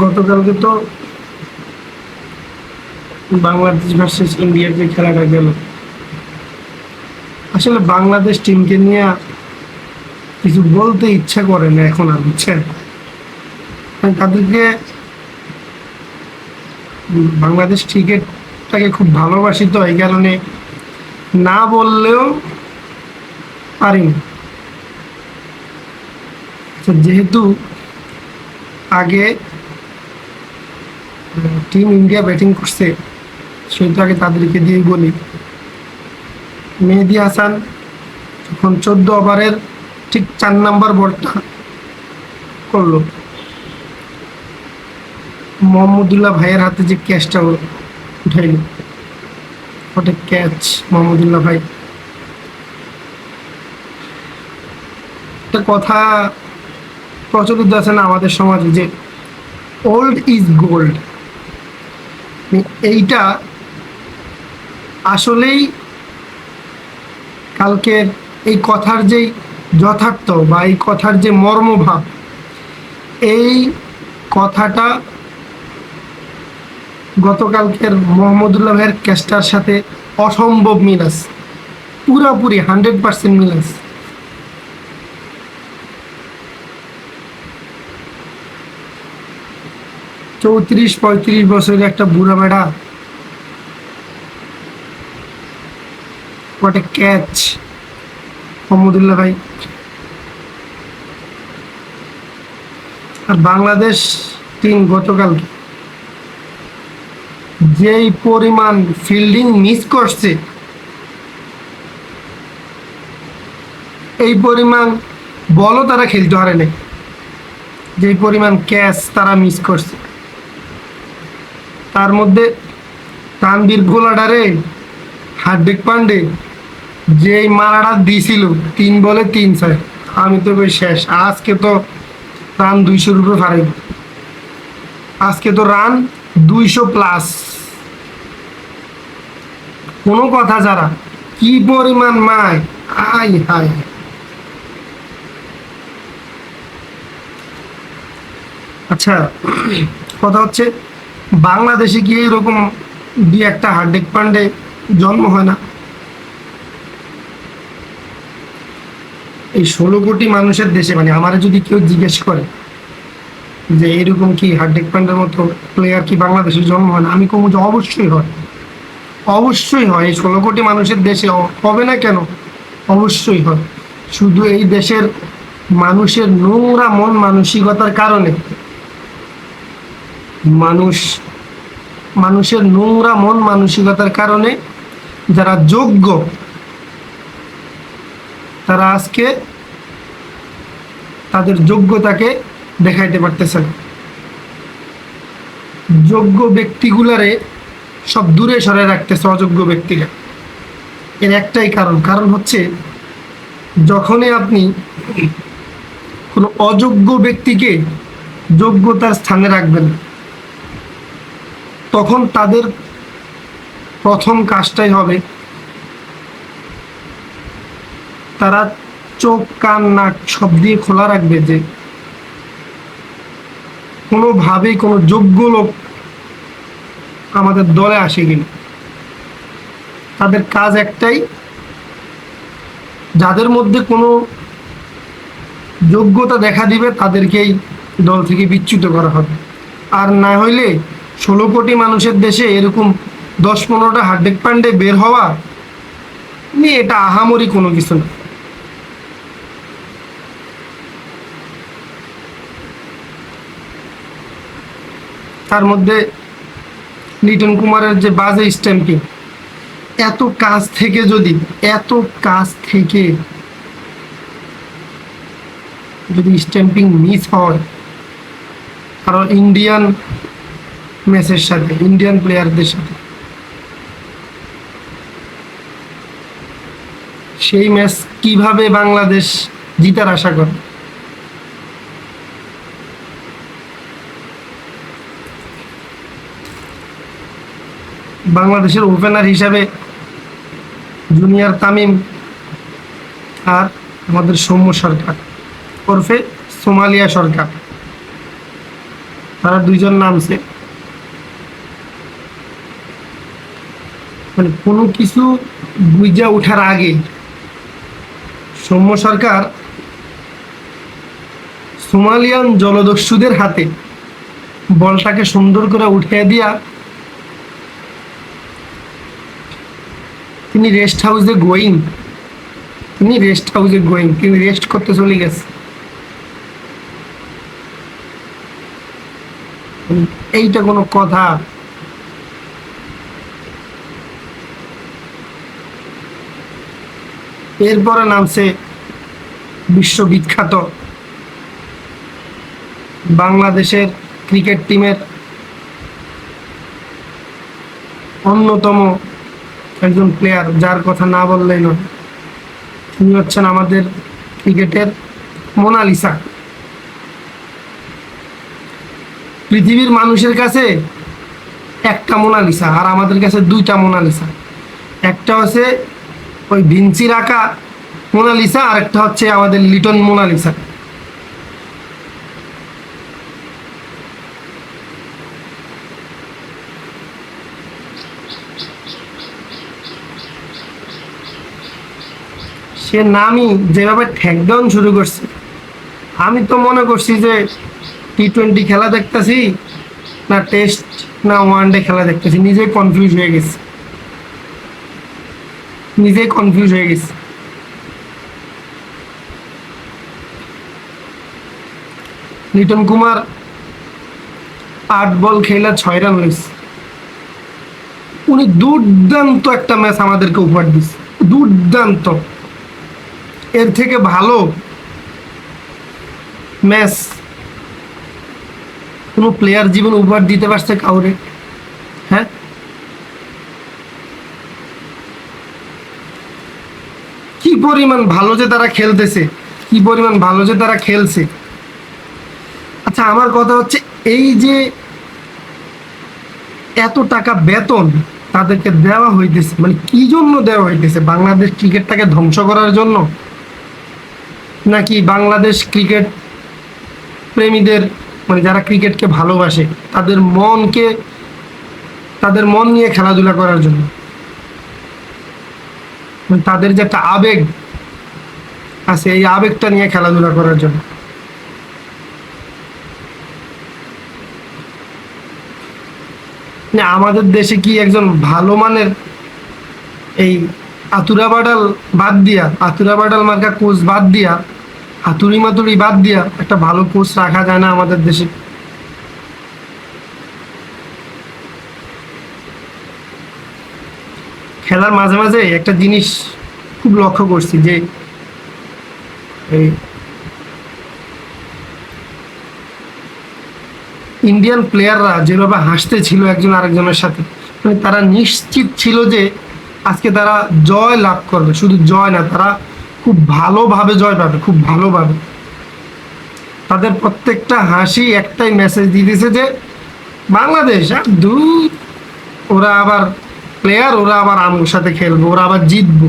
গতকালকে তো বাংলাদেশ ভার্সেস ইন্ডিয়ার যে খেলাটা গেল। আসলে বাংলাদেশ টিমকে নিয়ে কিছু বলতে ইচ্ছা করে না এখন আর, বুঝছেন? তাদেরকে বাংলাদেশ ক্রিকেটটাকে খুব ভালোবাসি তো, এই কারণে না বললেও পারি না যেহেতু আগে টিম ইন্ডিয়া ব্যাটিং করছে আগে তাদেরকে দিয়েই বলি। মেহেদি হাসান যখন চোদ্দ ওভারের ঠিক চার নাম্বার বলটা করল। মোহাম্মদুল্লাহ ভাইয়ের হাতে যে ক্যাচটা উঠাইল। ওটা ক্যাচ মোহাম্মদুল্লাহ ভাই। একটা কথা প্রচলিত আছে না আমাদের সমাজে যে ওল্ড ইজ গোল্ড এইটা আসলেই কালকের এই কথার যেই যথার্থ বা এই কথার যে মর্মভাব, এই কথাটা গতকালকের মোহাম্মদুল্লাহ ভাইয়ের সাথে অসম্ভব মিল আছে। পুরাপুরি হান্ড্রেড পার্সেন্ট মিল আছে। চৌত্রিশ, পঁয়ত্রিশ বছরের একটা বুড়া বেড়া। হোয়াট ক্যাচ মোহাম্মদুল্লাহ ভাই। আর বাংলাদেশ টিম গতকাল যেই পরিমাণ ফিল্ডিং মিস করছে, এই পরিমাণ বলও তারা খেলতে পারে নাই। যেই পরিমাণ ক্যাচ তারা মিস করছে। তার মধ্যে তানবীর গোলাডারে, হার্দিক পান্ডে, যেই মারাটা দিছিল, তিন বলে তিন ছয়। আমি তো বেশ শেষ। আজকে তো রান দুইশো উপরে ফারাইব আজকে তো রান দুইশো প্লাস। কোনো কথা যারা, কি পরিমাণ মায়? আই হাই আচ্ছা কথা হচ্ছে বাংলাদেশে কি এরকম দু একটা হার্দিক পান্ডে জন্ম হয় না। এই ষোলো কোটি মানুষের দেশে মানে আমার যদি কেউ জিজ্ঞেস করে যে এরকম কি হার্দিক পান্ডের মতো প্লেয়ার কি বাংলাদেশে জন্ম হয় না, আমি কমু যে অবশ্যই হয়। অবশ্যই হয়, এই ষোলো কোটি মানুষের দেশে হবে না কেন? অবশ্যই হয়। শুধু এই দেশের মানুষের নোংরা মন মানসিকতার কারণে মানুষ, মানুষের নোংরা মন মানসিকতার কারণে যারা যোগ্য, তারা আজকে তাদের যোগ্যতাকে দেখাইতে পারতেছেন। যোগ্য ব্যক্তিগুলারে সব দূরে সরে রাখতেছে অযোগ্য ব্যক্তিরা। এর একটাই কারণ। কারণ হচ্ছে, যখনই আপনি কোনো অযোগ্য ব্যক্তিকে যোগ্যতার স্থানে রাখবেন তখন তাদের প্রথম কাজটাই হবে তারা চোখ, কান, নাক সব দিয়ে খোলা রাখবে যে কোনোভাবেই কোনো যোগ্য লোক আমাদের দলে আসে কিনা তাদের কাজ একটাই, যাদের মধ্যে কোনো যোগ্যতা দেখা দিবে তাদেরকেই দল থেকে বিচ্যুত করা হবে। আর না হইলে ষোলো কোটি মানুষের দেশে এরকম দশ পনেরোটা হার্দিক পান্ডে বের হওয়া নিয়ে এটা আহামরি কোনো কিছু না। তার মধ্যে লিটন কুমারের যে বাজে স্ট্যাম্পিং, এত কাজ থেকে যদি, এত কাজ থেকে যদি স্ট্যাম্পিং মিস হয়, কারণ ইন্ডিয়ান ম্যাচের সাথে ইন্ডিয়ান প্লেয়ারদের সাথে। সেই ম্যাচ কীভাবে বাংলাদেশ জিতার আশা করে? বাংলাদেশের ওপেনার হিসাবে জুনিয়র তামিম আর আমাদের সৌম্য সরকার, ওরফে সোমালিয়া সরকার। তারা দুইজন নামছে। মানে কোনো কিছু বুঝা ওঠার আগে সৌম্য সরকার সোমালিয়ান জলদস্যুদের হাতে বলটাকে সুন্দর করে উঠিয়ে দিয়া তিনি রেস্ট হাউসে গোয়িং। তিনি রেস্ট হাউসে গোয়িং। তিনি রেস্ট করতে চলে গেছে। এইটা কোনো কথা। এরপরে নামছে বিশ্ববিখ্যাত বাংলাদেশের ক্রিকেট টিমের অন্যতম একজন প্লেয়ার যার কথা না বললেই নয়। তিনি হচ্ছেন আমাদের ক্রিকেটের মোনালিসা। পৃথিবীর মানুষের কাছে একটা মোনালিসা, আর আমাদের কাছে দুইটা মোনালিসা। একটা হচ্ছে ওই ভিঞ্চির আঁকা মোনালিসা আর একটা হচ্ছে আমাদের লিটন মোনালিসা। সে নামই যেভাবে ঠেকডাউন শুরু করছে। আমি তো মনে করছি যে টি টোয়েন্টি খেলা দেখতেছি, না টেস্ট, না ওয়ান ডে খেলা দেখতেছি, নিজেই কনফিউজ হয়ে গেছি। নিজেই কনফিউজ হয়ে গেছি। লিটন কুমার আট বল খেলা ছয় রান হয়েছে। উনি দুর্দান্ত একটা ম্যাচ আমাদেরকে উপহার দিচ্ছে দুর্দান্ত। এর থেকে ভালো ম্যাচ কোনো প্লেয়ার জীবন উপহার দিতে পারছে কাউরে। হ্যাঁ? পরিমাণ ভালো যে তারা খেলতেছে? কি পরিমাণ ভালো যে তারা খেলছে? আচ্ছা আমার কথা হচ্ছে এই যে এত টাকা বেতন তাদেরকে দেওয়া হইতেছে মানে কি জন্য দেওয়া হইতেছে? বাংলাদেশ ক্রিকেটটাকে ধ্বংস করার জন্য? নাকি বাংলাদেশ ক্রিকেট প্রেমীদের মানে যারা ক্রিকেটকে ভালোবাসে, তাদের মনকে, তাদের মন নিয়ে খেলাধুলা করার জন্য? তাদের যে একটা আবেগ আছে, এই আবেগটা নিয়ে খেলাধুলা করার জন্য। না, আমাদের দেশে কি একজন ভালো মানের এই আতুরা বাডাল বাদ দিয়া, আতুরা বাডাল মার্কা কোচ বাদ দিয়া হাতুড়ি মাতুড়ি বাদ দিয়া একটা ভালো কোচ রাখা যায় না আমাদের দেশে? খেলার মাঝে মাঝে একটা জিনিস খুব লক্ষ্য করছি যে এই ইন্ডিয়ান প্লেয়াররা যেভাবে হাসতে ছিল একজন আরেকজনের সাথে মানে তারা নিশ্চিত ছিল যে আজকে তারা জয় লাভ করবে। শুধু জয় না, তারা খুব ভালোভাবে জয় পাবে, খুব ভালোভাবে। তাদের প্রত্যেকটা হাসি একটাই মেসেজ দিতেছে যে বাংলাদেশ আর দূর। ওরা আবার প্লেয়ার ওরা আবার আমার সাথে খেলবে, ওরা আবার জিতবো।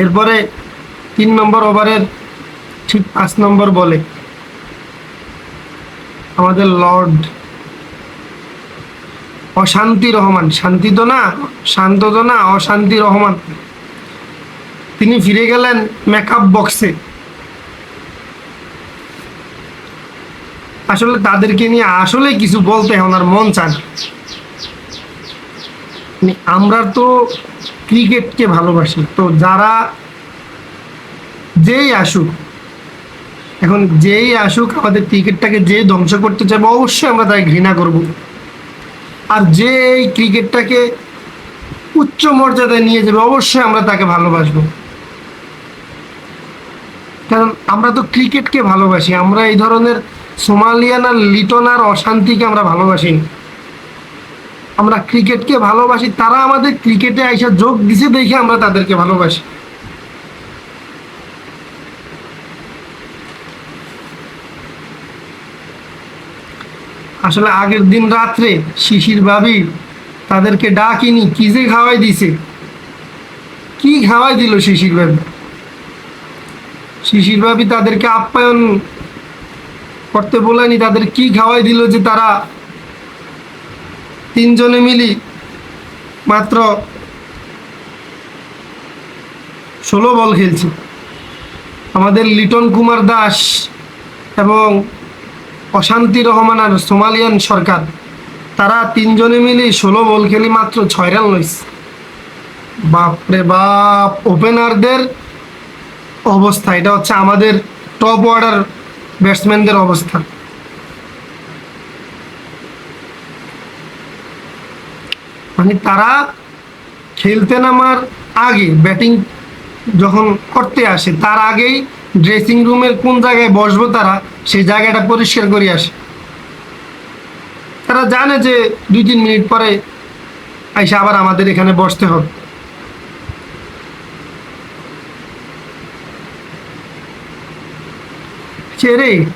এরপরে তিন নম্বর ওভারের ঠিক পাঁচ নম্বর বলে। আমাদের লর্ড অশান্তি রহমান। শান্তি তো না, শান্ত তো না, অশান্তি রহমান। তিনি ফিরে গেলেন মেকআপ বক্সে আসলে তাদেরকে নিয়ে আসলে কিছু বলতে ওনার মন চান মানে আমরা তো ক্রিকেটকে ভালোবাসি, তো যারা যেই আসুক, এখন যেই আসুক, আমাদের ক্রিকেটটাকে যে ধ্বংস করতে চাইবে, অবশ্যই আমরা তাই ঘৃণা করব। আর যে এই ক্রিকেটটাকে উচ্চ মর্যাদায় নিয়ে যাবে, অবশ্যই আমরা তাকে ভালোবাসবো কারণ আমরা তো ক্রিকেটকে ভালোবাসি, আমরা এই ধরনের সোমালিয়ান আর লিটন আর অশান্তিকে আমরা ভালোবাসি। আমরা ক্রিকেটকে ভালোবাসি, তারা আমাদের ক্রিকেটে আইসা যোগ দিছে দেখে আমরা তাদেরকে ভালোবাসি আসলে আগের দিন রাত্রে শিশির ভাবি তাদেরকে ডাকিনি, কি যে খাওয়াই দিছে? কি খাওয়াই দিল শিশির ভাবি? শিশির ভাবি তাদেরকে আপ্যায়ন করতে বলেনি, তাদের কি খাওয়াই দিল যে তারা তিনজনে মিলি মাত্র ষোলো বল খেলছে। আমাদের লিটন কুমার দাস এবং অশান্তি রহমান আর সোমালিয়ান সরকার, তারা তিনজনে মিলে ষোলো বল খেলি মাত্র ছয় রান লইছে। বাপরে বাপ, ওপেনারদের অবস্থা, এটা হচ্ছে আমাদের টপ অর্ডার ব্যাটসম্যানদের অবস্থা। মানে তারা খেলতে নামার আগে ব্যাটিং যখন করতে আসে, তার আগেই ড্রেসিং রুমের কোন জায়গায় বসবো তারা, সেই জায়গাটা পরিষ্কার করে আসে। তারা জানে যে দুই তিন মিনিট পরে এসে আবার আমাদের এখানে বসতে হবে। রে,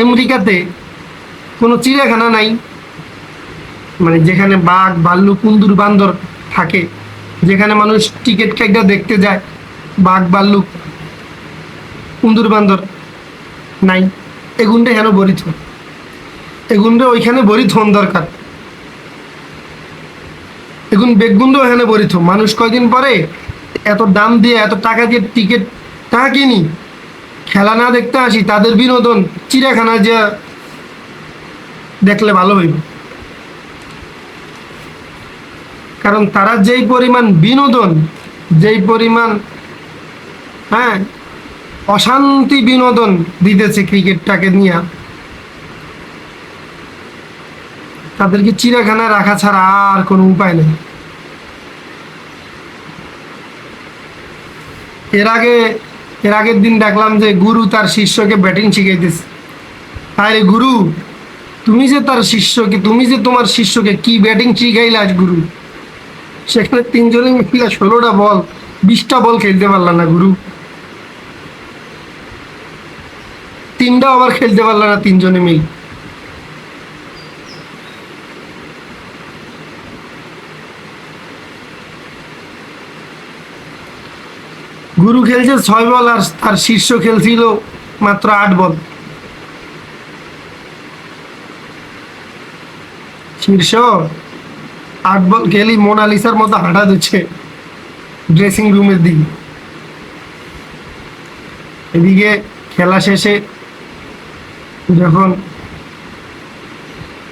আমেরিকাতে কোনো চিড়িয়াখানা নাই? মানে যেখানে বাঘ, ভাল্লুক, কুন্দুর, বান্দর থাকে, যেখানে মানুষ টিকিট কেটে দেখতে যায়, বাঘ, ভাল্লুক। কুন্দুর বান্দর নাই। এগুনটা হেন বরিত এগুনটা ওইখানে বরিত হন দরকার। এগুন বেগুন্ড এখানে বরিত মানুষ কয়দিন পরে এত দাম দিয়ে, এত টাকা দিয়ে টিকিট টাকা কিনি? খেলা না দেখতে আসি, তাদের বিনোদন চিড়িয়াখানা যে দেখলে ভালো হইব। কারণ তারা যেই পরিমাণ বিনোদন, যেই পরিমাণ হ্যাঁ অশান্তি বিনোদন দিতেছে ক্রিকেটটাকে নিয়ে। তাদেরকে চিড়িয়াখানায় রাখা ছাড়া আর কোনো উপায় নেই। এর আগে, এর আগের দিন দেখলাম যে গুরু তার শিষ্যকে ব্যাটিং শিখাইতেছে। আরে গুরু, তুমি যে তার শিষ্যকে, তুমি যে তোমার শিষ্যকে কি ব্যাটিং শিখাইলে আজ গুরু? সেখানে তিনজনে মিলে ষোলোটা বল, বিশটা বল খেলতে পারলাম না গুরু। তিনটা ওভার খেলতে পারলাম না তিনজনে মিল। গুরু খেলছে ছয় বল আর তার শীর্ষ খেলছিল মাত্র আট বল। শীর্ষ আট বল খেলি মোনালিসার মতো হাঁটা দিচ্ছে ড্রেসিং রুমের দিকে। এদিকে খেলা শেষে যখন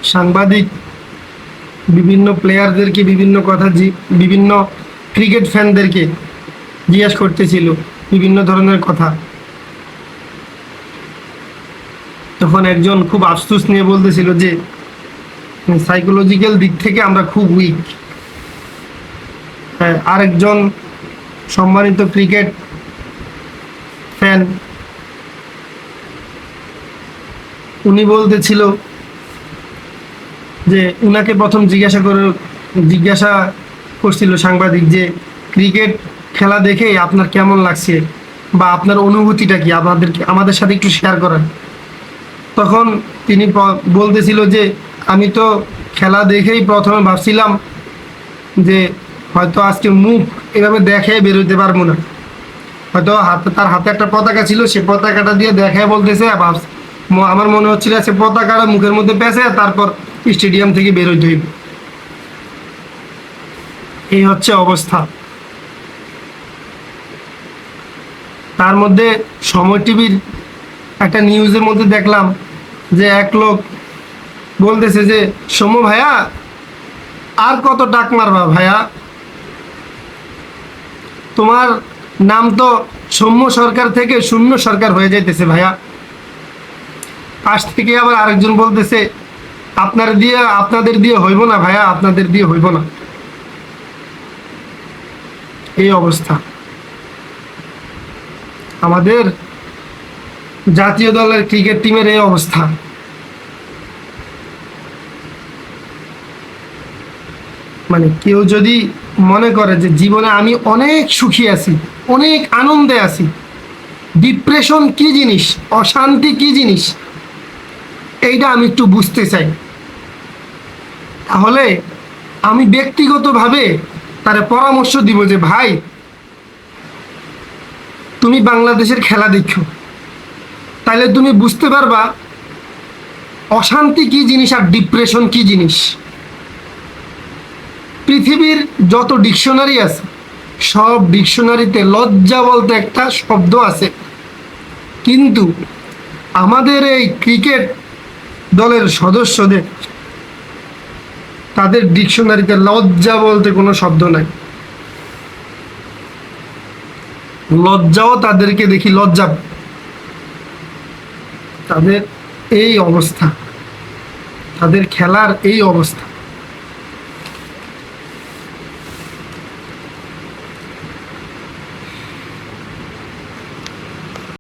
সাংবাদিক বিভিন্ন প্লেয়ারদেরকে বিভিন্ন কথা বিভিন্ন ক্রিকেট ফ্যানদেরকে জিজ্ঞেস করতেছিল বিভিন্ন ধরনের কথা। তখন একজন খুব আফসোস নিয়ে বলতেছিল যে সাইকোলজিক্যাল দিক থেকে আমরা খুব উইক আরেকজন সম্মানিত ক্রিকেট ফ্যান উনি বলতেছিল যে উনাকে প্রথম জিজ্ঞাসা করে, জিজ্ঞাসা করছিল সাংবাদিক যে ক্রিকেট খেলা দেখে আপনার কেমন লাগছে বা আপনার অনুভূতিটা কি? আপনাদেরকে আমাদের সাথে একটু শেয়ার করেন। তখন তিনি বলতেছিল যে আমি তো খেলা দেখেই প্রথমে ভাবছিলাম যে হয়তো আজকে মুখ এভাবে দেখে বেরোতে পারব না। হয়তো হাতে, তার হাতে একটা পতাকা ছিল, সে পতাকাটা দিয়ে দেখায় বলতেছে, ভাবছ- আমার মনে হচ্ছিল সে পতাকাটা মুখের মধ্যে পেঁচে তারপর স্টেডিয়াম থেকে বেরোতে হইবে। এই হচ্ছে অবস্থা। তার মধ্যে সময় টিভির একটা নিউজের মধ্যে দেখলাম যে এক লোক বলতেছে যে, সৌম ভাইয়া, আর কত ডাক মারবা ভাইয়া? তোমার নাম তো সৌম্য সরকার থেকে শূন্য সরকার হয়ে যাইতেছে ভাইয়া। পাশ থেকে আবার আরেকজন বলতেছে, আপনার দিয়ে, আপনাদের দিয়ে হইব না ভাইয়া, আপনাদের দিয়ে হইব না। এই অবস্থা। আমাদের জাতীয় দলের ক্রিকেট টিমের এই অবস্থা। মানে কেউ যদি মনে করে যে জীবনে আমি অনেক সুখী আছি, অনেক আনন্দে আছি, ডিপ্রেশন কি জিনিস, অশান্তি কি জিনিস এইটা আমি একটু বুঝতে চাই। তাহলে আমি ব্যক্তিগতভাবে তার পরামর্শ দিব যে, ভাই, তুমি বাংলাদেশের খেলা দেখো। তাহলে তুমি বুঝতে পারবা অশান্তি কি জিনিস আর ডিপ্রেশন কি জিনিস। পৃথিবীর যত ডিকশনারি আছে, সব ডিকশনারিতে লজ্জা বলতে একটা শব্দ আছে। কিন্তু আমাদের এই ক্রিকেট দলের সদস্যদের, তাদের ডিকশনারিতে লজ্জা বলতে কোনো শব্দ নাই। লজ্জাও তাদেরকে দেখি লজ্জা। তাদের এই অবস্থা। তাদের খেলার এই অবস্থা।